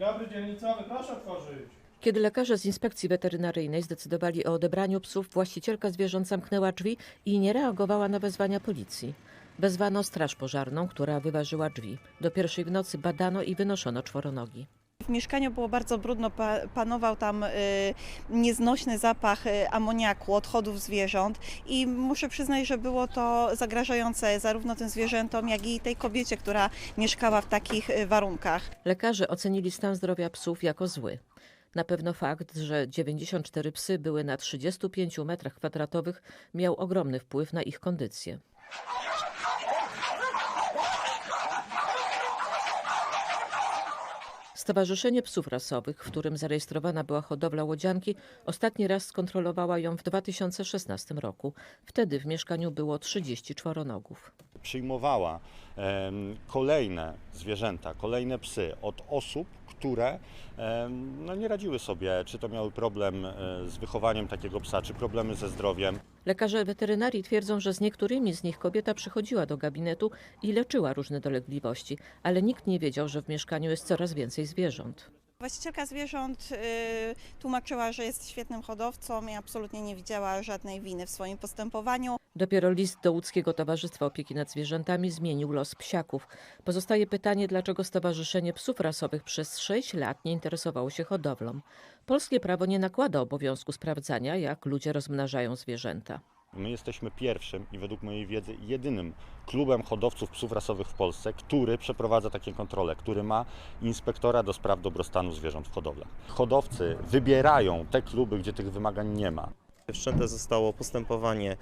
Dzień dobry, dzielnicowy, proszę otworzyć. Kiedy lekarze z inspekcji weterynaryjnej zdecydowali o odebraniu psów, właścicielka zwierząt zamknęła drzwi i nie reagowała na wezwania policji. Wezwano straż pożarną, która wyważyła drzwi. Do pierwszej w nocy badano i wynoszono czworonogi. W mieszkaniu było bardzo brudno, pa, panował tam y, nieznośny zapach y, amoniaku, odchodów zwierząt i muszę przyznać, że było to zagrażające zarówno tym zwierzętom, jak i tej kobiecie, która mieszkała w takich y, warunkach. Lekarze ocenili stan zdrowia psów jako zły. Na pewno fakt, że 94 psy były na 35 metrach kwadratowych, miał ogromny wpływ na ich kondycję. Stowarzyszenie Psów Rasowych, w którym zarejestrowana była hodowla łodzianki, ostatni raz skontrolowała ją w 2016 roku. Wtedy w mieszkaniu było 30 czworonogów. Przyjmowała kolejne zwierzęta, kolejne psy od osób, które no, nie radziły sobie, czy to miały problem e, z wychowaniem takiego psa, czy problemy ze zdrowiem. Lekarze weterynarii twierdzą, że z niektórymi z nich kobieta przychodziła do gabinetu i leczyła różne dolegliwości, ale nikt nie wiedział, że w mieszkaniu jest coraz więcej zwierząt. Właścicielka zwierząt y, tłumaczyła, że jest świetnym hodowcą i absolutnie nie widziała żadnej winy w swoim postępowaniu. Dopiero list do łódzkiego Towarzystwa Opieki nad Zwierzętami zmienił los psiaków. Pozostaje pytanie, dlaczego Stowarzyszenie Psów Rasowych przez 6 lat nie interesowało się hodowlą. Polskie prawo nie nakłada obowiązku sprawdzania, jak ludzie rozmnażają zwierzęta. My jesteśmy pierwszym i według mojej wiedzy jedynym klubem hodowców psów rasowych w Polsce, który przeprowadza takie kontrole, który ma inspektora do spraw dobrostanu zwierząt w hodowlach. Hodowcy wybierają te kluby, gdzie tych wymagań nie ma. Wszczęte zostało postępowanie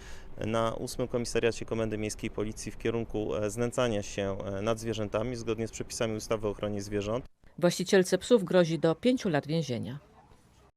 na 8 Komisariacie Komendy Miejskiej Policji w kierunku e, znęcania się e, nad zwierzętami zgodnie z przepisami ustawy o ochronie zwierząt. Właścicielce psów grozi do 5 lat więzienia.